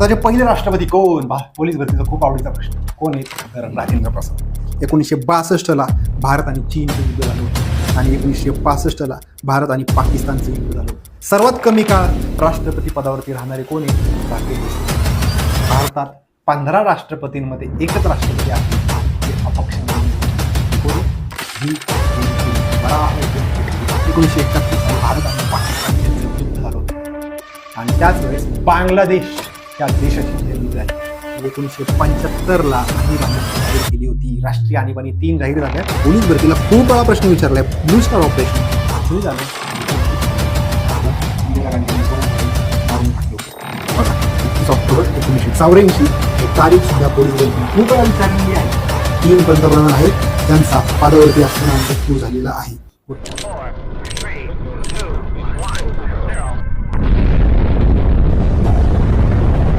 त्याचे पहिले राष्ट्रपती कोण? भा- पोलीस भरतीचा खूप आवडीचा प्रश्न. कोण आहे? तर राजेंद्र प्रसाद. एकोणीसशे बासष्टला भारत आणि चीनचं युद्ध झालं होतं. आणि एकोणीसशे पासष्टला भारत आणि पाकिस्तानचं युद्ध झालं होतं. सर्वात कमी काळ राष्ट्रपती पदावरती राहणारे कोण आहे भारतात पंधरा राष्ट्रपतींमध्ये एकच राष्ट्रपती आहे. अपक्ष एकोणीसशे एकाहत्तर भारत आणि पाकिस्तान यांचं युद्ध झालं होतं. आणि त्याच वेळेस बांगलादेश. या देशाची निर्मिती एकोणीसशे पंच्याहत्तरला आणीबाणी जाहीर केली होती. राष्ट्रीय आणीबाणी तीन जाहीर झाल्या. पोलीस भरतीला खूप वेळा प्रश्न विचारलाय ब्लू स्टार ऑपरेशन हे झालं. बघा, ऑक्टोबर एकोणीसशे चौऱ्याऐंशी तारीख सुद्धा पोलीस भरती खूप वेळा विचारलेली आहे. तीन पंतप्रधान आहेत. त्यांचा पदावरती असताना मृत्यू झालेला आहे.